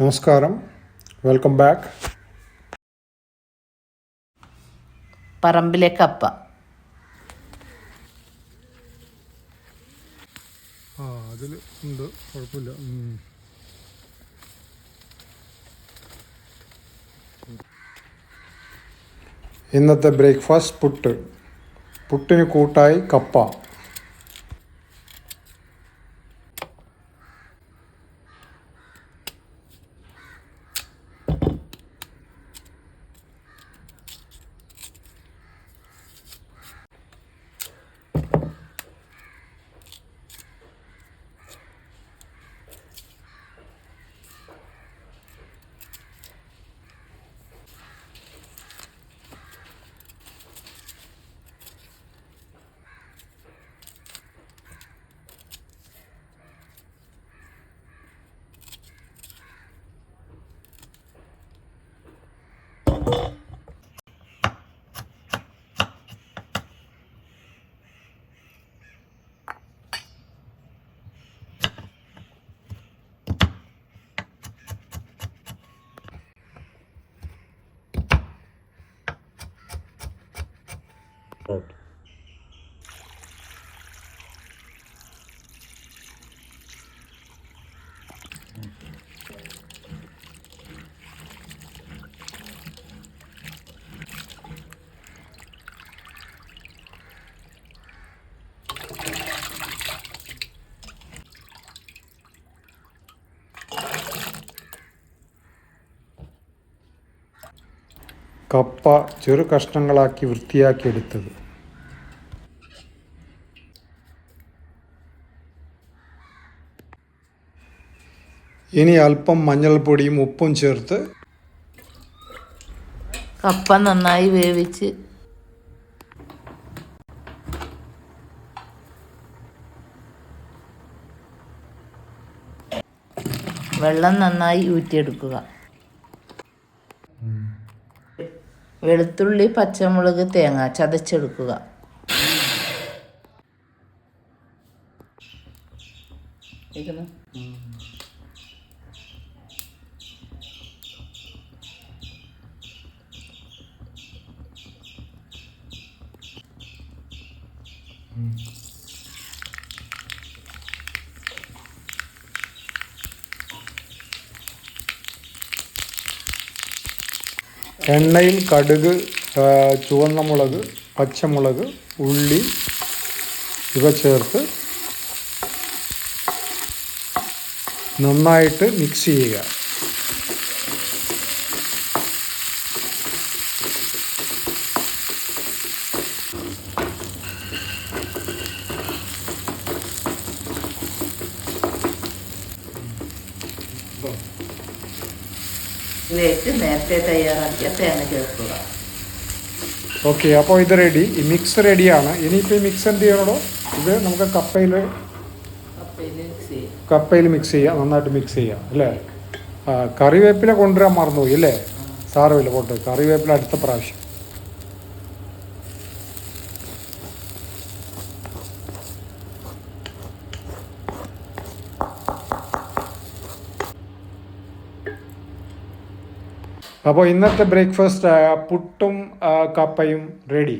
നമസ്കാരം. Welcome back പറമ്പിലെ കപ്പ. ആ അതിൽ ഉണ്ട്. കുഴപ്പമില്ല. ഇന്നത്തെ ബ്രേക്ക്ഫാസ്റ്റ് പുട്ട്. പുട്ടിന് കൂട്ടായി കപ്പ. Vote. കപ്പ ചെറു കഷ്ണങ്ങളാക്കി വൃത്തിയാക്കിയെടുത്തത്. ഇനി അല്പം മഞ്ഞൾപ്പൊടിയും ഉപ്പും ചേർത്ത് കപ്പ നന്നായി വേവിച്ച് വെള്ളം നന്നായി ഊറ്റിയെടുക്കുക. വെളുത്തുള്ളി പച്ചമുളക് തേങ്ങ ചതച്ചെടുക്കുക കേൾക്കുന്നു? എണ്ണയിൽ കടുക് ചുവന്ന മുളക് പച്ചമുളക് ഉള്ളി ഇവ ചേർത്ത് നന്നായിട്ട് മിക്സ് ചെയ്യുക. ഇതിലേക്ക് നേരത്തെ തയ്യാറാക്കിയ തേങ്ങ ചേർക്കുക. ഓക്കെ അപ്പോൾ ഇത് റെഡി ഈ മിക്സ് റെഡിയാണ് ഇനിയിപ്പോൾ ഈ മിക്സ് എന്ത് ചെയ്യണോ? ഇത് നമുക്ക് കപ്പയിൽ കപ്പയിൽ മിക്സ് ചെയ്യും. നന്നായിട്ട് മിക്സ് ചെയ്യാം അല്ലേ? കറിവേപ്പില കൊണ്ടുവരാൻ മറന്നുപോയി അല്ലേ? സാരമില്ല കൊണ്ടുപോയി. കറിവേപ്പില അടുത്ത പ്രാവശ്യം. അപ്പോൾ ഇന്നത്തെ ബ്രേക്ക്ഫാസ്റ്റ് പുട്ടും കപ്പയും റെഡി